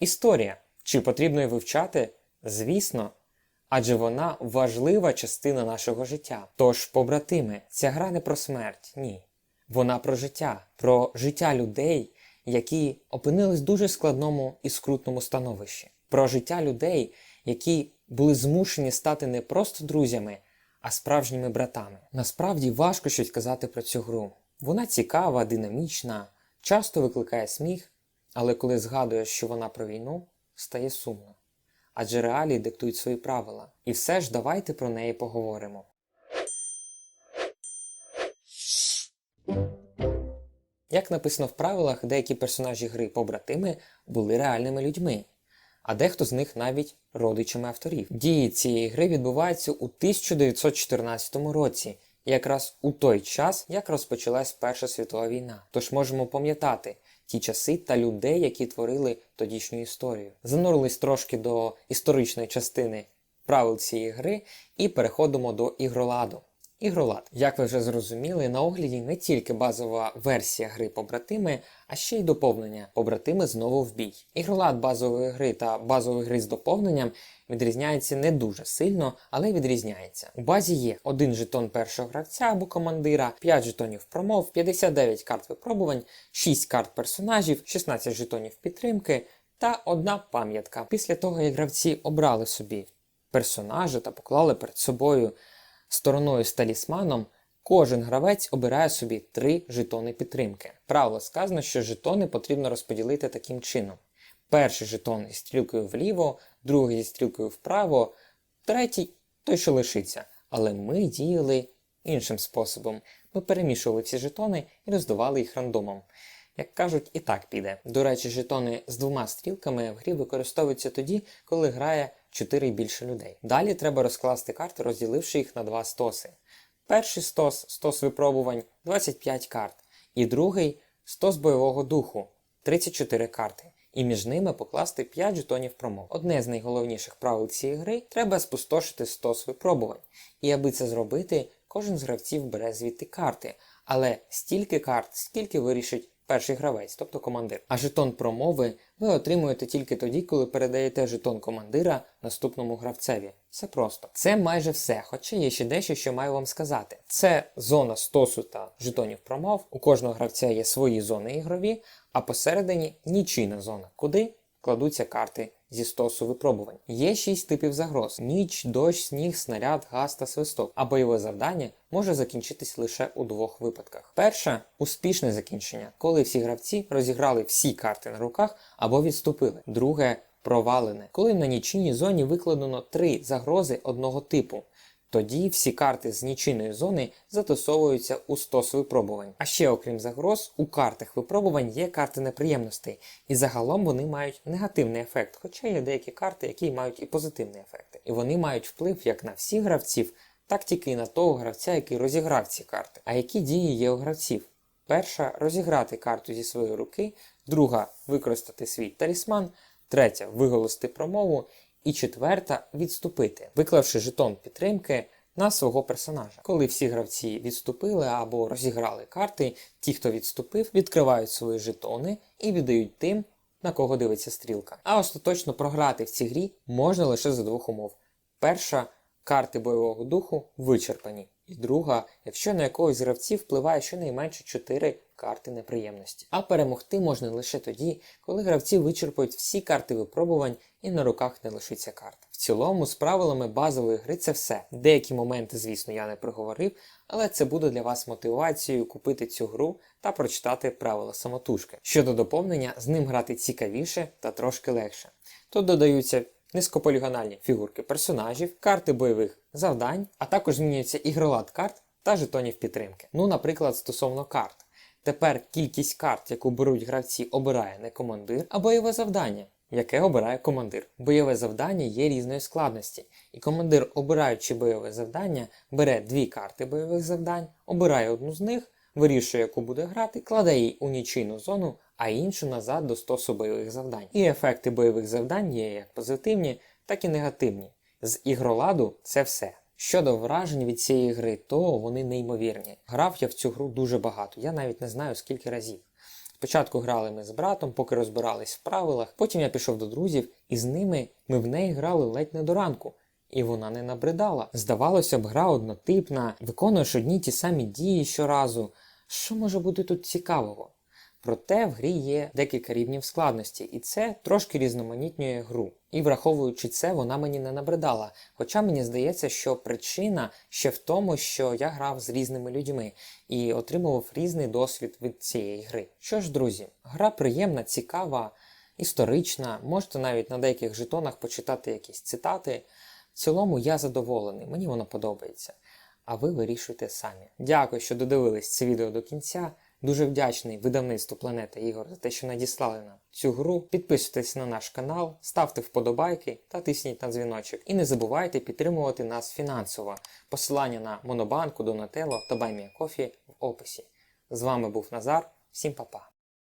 Історія. Чи потрібно її вивчати? Звісно. Адже вона важлива частина нашого життя. Тож, побратими, ця гра не про смерть, ні. Вона про життя, про життя людей, які опинились в дуже складному і скрутному становищі, про життя людей, які були змушені стати не просто друзями, а справжніми братами. Насправді важко щось казати про цю гру. Вона цікава, динамічна, часто викликає сміх, але коли згадуєш, що вона про війну, стає сумно. Адже реалії диктують свої правила. І все ж давайте про неї поговоримо. Як написано в правилах, деякі персонажі гри побратими були реальними людьми, а дехто з них навіть родичами авторів. Дії цієї гри відбуваються у 1914 році, якраз у той час, як розпочалась Перша світова війна. Тож можемо пам'ятати ті часи та людей, які творили тодішню історію. Занурились трошки до історичної частини правил цієї гри і переходимо до ігроладу. Ігролад, як ви вже зрозуміли, на огляді не тільки базова версія гри побратими, а ще й доповнення побратими знову в бій. Ігролад базової гри та базової гри з доповненням відрізняється не дуже сильно, але відрізняється. У базі є один жетон першого гравця або командира, 5 жетонів промов, 59 карт випробувань, 6 карт персонажів, 16 жетонів підтримки та одна пам'ятка. Після того, як гравці обрали собі персонажа та поклали перед собою стороною з талісманом, кожен гравець обирає собі три жетони підтримки. Правило сказано, що жетони потрібно розподілити таким чином: перший жетон зі стрілкою вліво, другий зі стрілкою вправо, третій той, що лишиться. Але ми діяли іншим способом. Ми перемішували всі жетони і роздавали їх рандомом. Як кажуть, і так піде. До речі, жетони з двома стрілками в грі використовуються тоді, коли грає 4 і більше людей. Далі треба розкласти карти, розділивши їх на два стоси. Перший стос стос випробувань 25 карт, і другий стос бойового духу 34 карти. І між ними покласти 5 жетонів промов. Одне з найголовніших правил цієї гри треба спустошити стос випробувань. І аби це зробити, кожен з гравців бере звідти карти, але стільки карт, скільки вирішить перший гравець, тобто командир. А жетон промови ви отримуєте тільки тоді, коли передаєте жетон командира наступному гравцеві. Все просто. Це майже все, хоча є ще дещо, що маю вам сказати. Це зона стосу та жетонів промов. У кожного гравця є свої зони ігрові, а посередині нічийна зона, куди кладуться карти зі стосу випробувань. Є шість типів загроз: ніч, дощ, сніг, снаряд, газ та свисток. А бойове завдання може закінчитись лише у двох випадках. Перше успішне закінчення, коли всі гравці розіграли всі карти на руках або відступили. Друге провалене, коли на нічийній зоні викладено три загрози одного типу. Тоді всі карти з нічийної зони застосовуються у стос випробувань. А ще, окрім загроз, у картах випробувань є карти неприємностей, і загалом вони мають негативний ефект, хоча є деякі карти, які мають і позитивні ефекти. І вони мають вплив як на всіх гравців, так тільки і на того гравця, який розіграв ці карти. А які дії є у гравців? Перша розіграти карту зі своєї руки, друга використати свій талісман, третя виголосити промову. І четверта відступити, виклавши жетон підтримки на свого персонажа. Коли всі гравці відступили або розіграли карти, ті, хто відступив, відкривають свої жетони і віддають тим, на кого дивиться стрілка. А остаточно програти в цій грі можна лише за двох умов: перша карти бойового духу вичерпані, і друга, якщо на якогось гравців впливає щонайменше 4 карти неприємності. А перемогти можна лише тоді, коли гравці вичерпують всі карти випробувань і на руках не лишиться карт. В цілому, з правилами базової гри це все. Деякі моменти, звісно, я не проговорив, але це буде для вас мотивацією купити цю гру та прочитати правила самотужки. Щодо доповнення, з ним грати цікавіше та трошки легше. Тут додаються низькополігональні фігурки персонажів, карти бойових завдань, а також змінюється ігролад карт та жетонів підтримки. Ну, наприклад, стосовно карт. Тепер кількість карт, яку беруть гравці, обирає не командир, а бойове завдання, яке обирає командир. Бойове завдання є різної складності, і командир, обираючи бойове завдання, бере дві карти бойових завдань, обирає одну з них, вирішує, яку буде грати, кладе її у нічийну зону, а іншу назад до стосу бойових завдань. І ефекти бойових завдань є як позитивні, так і негативні. З ігроладу це все. Щодо вражень від цієї гри, то вони неймовірні. Грав я в цю гру дуже багато, я навіть не знаю скільки разів. Спочатку грали ми з братом, поки розбирались в правилах. Потім я пішов до друзів, і з ними ми в неї грали ледь не до ранку. І вона не набридала. Здавалося б, гра однотипна, виконуєш одні ті самі дії щоразу. Що може бути тут цікавого? Проте в грі є декілька рівнів складності, і це трошки різноманітнює гру. І враховуючи це, вона мені не набридала. Хоча мені здається, що причина ще в тому, що я грав з різними людьми і отримував різний досвід від цієї гри. Що ж, друзі, гра приємна, цікава, історична. Можете навіть на деяких жетонах почитати якісь цитати. В цілому я задоволений, мені воно подобається. А ви вирішуйте самі. Дякую, що додивились це відео до кінця. Дуже вдячний видавництву Планета Ігор за те, що надіслали нам цю гру. Підписуйтесь на наш канал, ставте вподобайки та тисніть на дзвіночок. І не забувайте підтримувати нас фінансово. Посилання на Монобанку, Донателло та Баймія Кофі в описі. З вами був Назар. Всім па-па.